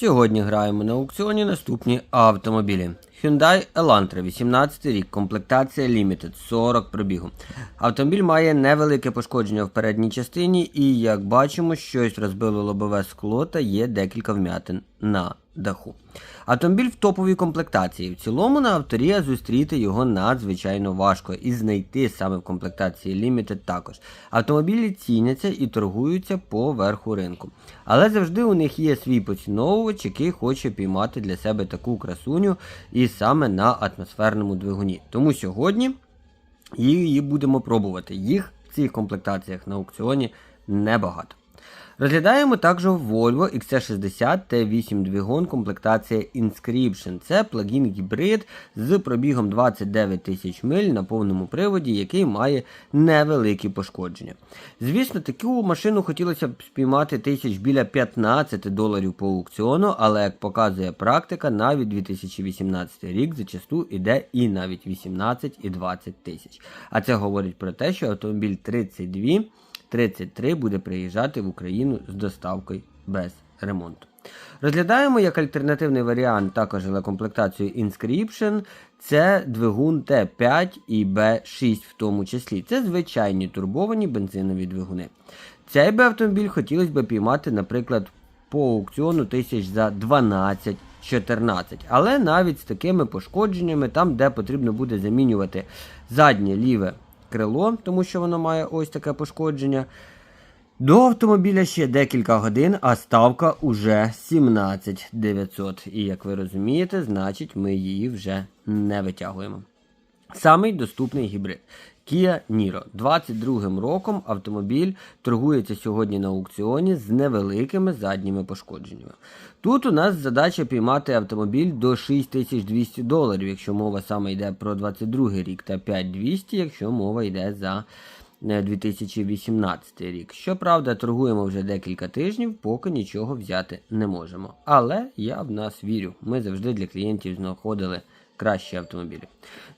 Сьогодні граємо на аукціоні наступні автомобілі. Hyundai Elantra, 18 рік, комплектація Limited, 40 пробігу. Автомобіль має невелике пошкодження в передній частині і, як бачимо, щось розбило лобове скло та є декілька вмятин на даху. Автомобіль в топовій комплектації. В цілому на авторія зустріти його надзвичайно важко і знайти саме в комплектації Limited також. Автомобілі ціняться і торгуються по верху ринку. Але завжди у них є свій поціновувач, який хоче піймати для себе таку красуню і саме на атмосферному двигуні. Тому сьогодні її будемо пробувати. Їх в цих комплектаціях на аукціоні небагато. Розглядаємо також Volvo XC60 T8 двигун комплектація Inscription. Це плагін гібрид з пробігом 29 тисяч миль на повному приводі, який має невеликі пошкодження. Звісно, таку машину хотілося б спіймати тисяч біля 15 доларів по аукціону, але як показує практика, навіть 2018 рік зачасту іде і навіть 18 і 20 тисяч. А це говорить про те, що автомобіль 32 33 буде приїжджати в Україну з доставкою без ремонту. Розглядаємо як альтернативний варіант також комплектацію Inscription. Це двигун Т5 і Б6 в тому числі. Це звичайні турбовані бензинові двигуни. Цей би автомобіль хотілося б піймати, наприклад, по аукціону тисяч за 12. 14. Але навіть з такими пошкодженнями, там, де потрібно буде замінювати заднє ліве крило, тому що воно має ось таке пошкодження. До автомобіля ще декілька годин, а ставка уже 17 900. І як ви розумієте, значить ми її вже не витягуємо. Самий доступний гібрид Kia Niro. 22 роком автомобіль торгується сьогодні на аукціоні з невеликими задніми пошкодженнями. Тут у нас задача піймати автомобіль до 6200 доларів, якщо мова саме йде про 22 рік, та 5200, якщо мова йде за 2018 рік. Щоправда, торгуємо вже декілька тижнів, поки нічого взяти не можемо. Але я в нас вірю. Ми завжди для клієнтів знаходили кращі автомобілі.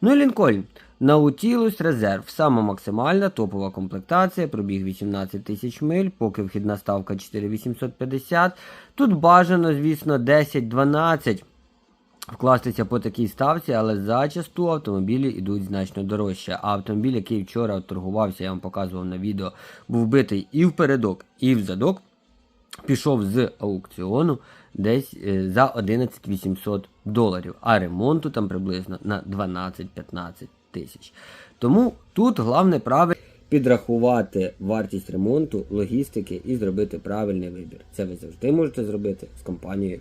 Ну і Лінкольн. Nautilus Reserve. Сама максимальна топова комплектація, пробіг 18 тисяч миль, поки вхідна ставка 4850. Тут бажано, звісно, 10-12 вкластися по такій ставці, але зачасту автомобілі йдуть значно дорожче. А автомобіль, який вчора торгувався, я вам показував на відео, був битий і в передок, і в задок. Пішов з аукціону десь е, за 11 800 доларів, а ремонту там приблизно на 12-15 тисяч. Тому тут головне правило підрахувати вартість ремонту, логістики і зробити правильний вибір. Це ви завжди можете зробити з компанією.